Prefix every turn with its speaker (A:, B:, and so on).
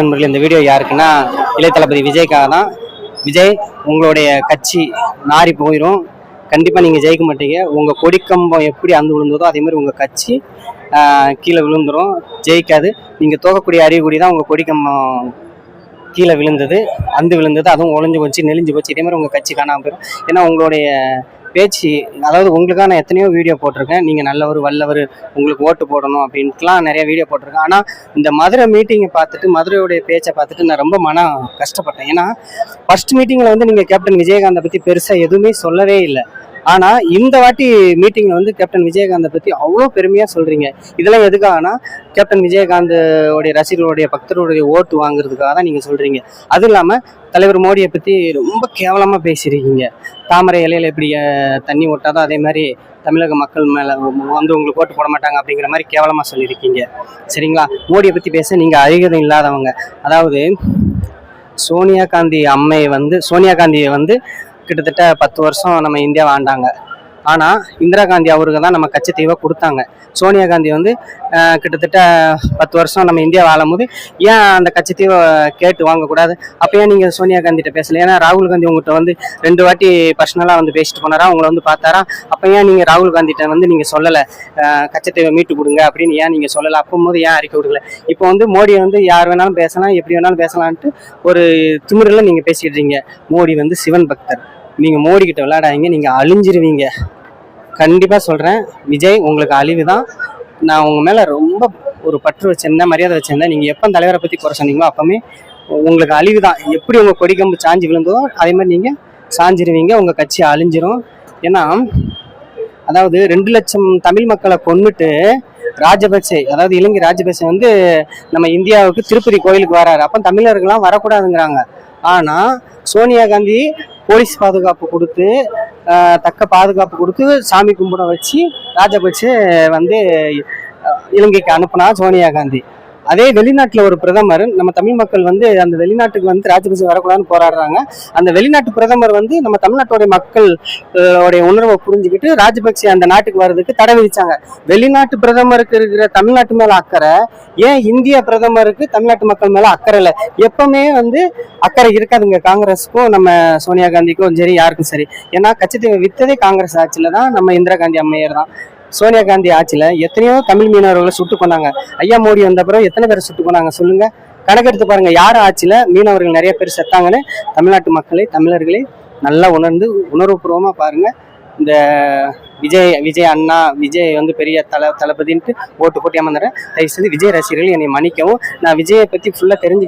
A: நண்பர்கள் இந்த வீடியோ யாருக்குன்னா இளைய தளபதி விஜய்க்காக தான். விஜய் உங்களுடைய கட்சி நாரி போயிடும் கண்டிப்பாக நீங்கள் ஜெயிக்க மாட்டீங்க. உங்கள் கொடிக்கம்பம் எப்படி அந்து விழுந்ததோ அதே மாதிரி உங்கள் கட்சி கீழே விழுந்துடும் ஜெயிக்காது. நீங்கள் தோக்கக்கூடிய அறிகுறி தான் உங்கள் கொடிக்கம்பம் கீழே விழுந்தது அந்து விழுந்தது. அதுவும் உழைஞ்சு போச்சு நெளிஞ்சு போச்சு. இதே மாதிரி உங்கள் கட்சி காணாமல் போயிடும் ஏன்னா உங்களுடைய பேச்சு அதாவது உங்களுக்காக நான் எத்தனையோ வீடியோ போட்டிருக்கேன். நீங்கள் நல்லவர் வல்லவர் உங்களுக்கு ஓட்டு போடணும் அப்படின்ட்டுலாம் நிறைய வீடியோ போட்டிருக்கேன். ஆனால் இந்த மதுரை மீட்டிங்கை பார்த்துட்டு மதுரையுடைய பேச்சை பார்த்துட்டு நான் ரொம்ப மன கஷ்டப்பட்டேன். ஏன்னா ஃபர்ஸ்ட் மீட்டிங்கில் வந்து நீங்கள் கேப்டன் விஜயகாந்தை பற்றி பெருசாக எதுவுமே சொல்லவே இல்லை. ஆனால் இந்த வாட்டி மீட்டிங்கில் வந்து கேப்டன் விஜயகாந்தை பற்றி அவ்வளோ பெருமையாக சொல்கிறீங்க இதெல்லாம் எதுக்காகனா கேப்டன் விஜயகாந்த் உடைய ரசிகர்களுடைய பக்தர்களுடைய ஓட்டு வாங்குறதுக்காக தான் நீங்கள் சொல்கிறீங்க அதுவும் இல்லாமல் தலைவர் மோடியை பற்றி ரொம்ப கேவலமாக பேசியிருக்கீங்க. தாமரை இலையில எப்படி தண்ணி ஓட்டாதோ அதே மாதிரி தமிழக மக்கள் மேலே வந்து உங்களுக்கு ஓட்டு போட மாட்டாங்க அப்படிங்கிற மாதிரி கேவலமாக சொல்லியிருக்கீங்க. சரிங்களா? மோடியை பற்றி பேச நீங்கள் அருகதை இல்லாதவங்க. அதாவது சோனியா காந்தி அம்மையை வந்து சோனியா காந்தியை வந்து கிட்டத்தட்ட பத்து வருஷம் நம்ம இந்தியா ஆண்டாங்க ஆனால் இந்திரா காந்தி அவருக்கு தான் நம்ம கச்சத்தீவை கொடுத்தாங்க. சோனியா காந்தி வந்து கிட்டத்தட்ட பத்து வருஷம் நம்ம இந்தியா வாழும்போது ஏன் அந்த கச்சத்தீவை கேட்டு வாங்கக்கூடாது? அப்போ ஏன் நீங்கள் சோனியா காந்திகிட்ட பேசல. ஏன்னா ராகுல் காந்தி உங்கள்கிட்ட வந்து ரெண்டு வாட்டி பர்சனலாக வந்து பேசிட்டு போனாரா? உங்களை வந்து பார்த்தாரா? அப்போ ஏன் நீங்கள் ராகுல் காந்திகிட்ட வந்து நீங்கள் சொல்லலை? கச்சத்தீவை மீட்டு கொடுங்க அப்படின்னு ஏன் நீங்கள் சொல்லலை? அப்போம்போது ஏன் அறிக்கை விடுக்கல இப்போ வந்து மோடி வந்து யார் வேணாலும் பேசலாம் எப்படி வேணாலும் பேசலான்ட்டு ஒரு திமிரில் நீங்கள் பேசிடுறீங்க மோடி வந்து சிவன் பக்தர். நீங்கள் மோடி கிட்ட விளையாடாதீங்க நீங்கள் அழிஞ்சிருவீங்க. கண்டிப்பாக சொல்கிறேன் விஜய் உங்களுக்கு அழிவு தான் நான் உங்கள் மேலே ரொம்ப ஒரு பற்று வச்சிருந்தேன் மரியாதை வச்சிருந்தேன் நீங்கள் எப்போ தலைவரை பற்றி குறை சொன்னீங்களோ அப்போவுமே உங்களுக்கு அழிவு தான் எப்படி உங்கள் கொடிக்கம்பு சாஞ்சி விழுந்ததோ அதே மாதிரி நீங்கள் சாஞ்சிருவீங்க உங்கள் கட்சி அழிஞ்சிரும். ஏன்னா அதாவது ரெண்டு லட்சம் தமிழ் மக்களை கொண்டுட்டு ராஜபக்சே அதாவது இலங்கை ராஜபக்சே வந்து நம்ம இந்தியாவுக்கு திருப்பதி கோயிலுக்கு வராரு. அப்போ தமிழர்கள்லாம் வரக்கூடாதுங்கிறாங்க. ஆனால் சோனியா காந்தி போலீஸ் பாதுகாப்பு கொடுத்து தக்க பாதுகாப்பு கொடுத்து சாமி கும்பிட வச்சு ராஜபக்சே வந்து இலங்கைக்கு அனுப்புனா சோனியா காந்தி. அதே வெளிநாட்டில் ஒரு பிரதமர் நம்ம தமிழ் மக்கள் வந்து அந்த வெளிநாட்டுக்கு வந்து ராஜபக்சே வரக்கூடாதுன்னு போராடுறாங்க. அந்த வெளிநாட்டு பிரதமர் வந்து நம்ம தமிழ்நாட்டுடைய மக்கள் உடைய உணர்வை புரிஞ்சுக்கிட்டு ராஜபக்சே அந்த நாட்டுக்கு வர்றதுக்கு தடை விதிச்சாங்க. வெளிநாட்டு பிரதமருக்கு இருக்கிற தமிழ்நாட்டு மேல அக்கறை ஏன் இந்திய பிரதமருக்கு தமிழ்நாட்டு மக்கள் மேல அக்கறை இல்லை? எப்பவுமே வந்து அக்கறை இருக்காதுங்க காங்கிரஸுக்கும் நம்ம சோனியா காந்திக்கும் சரி யாருக்கும் சரி. ஏன்னா கச்சத்தீவை வித்ததே காங்கிரஸ் ஆட்சியில தான் நம்ம இந்திரா காந்தி அம்மையார் தான். சோனியா காந்தி ஆட்சியில் எத்தனையோ தமிழ் மீனவர்களை சுட்டு கொண்டாங்க ஐயா மோடி வந்த பிறகு எத்தனை பேரை சுட்டு கொண்டாங்க சொல்லுங்க. கணக்கெடுத்து பாருங்க யார் ஆட்சியில் மீனவர்கள் நிறைய பேர் செத்தாங்கன்னு தமிழ்நாட்டு மக்களை தமிழர்களை நல்லா உணர்ந்து உணர்வுபூர்வமாக பாருங்க. இந்த விஜய் விஜய் அண்ணா விஜய் வந்து பெரிய தல தளபதின்ட்டு ஓட்டு போட்டு ஏமாந்துறேன் தயவு செய்து விஜய் ரசிகர்கள் என்னை மன்னிக்கவும். நான் விஜயை பற்றி ஃபுல்லாக தெரிஞ்சுக்க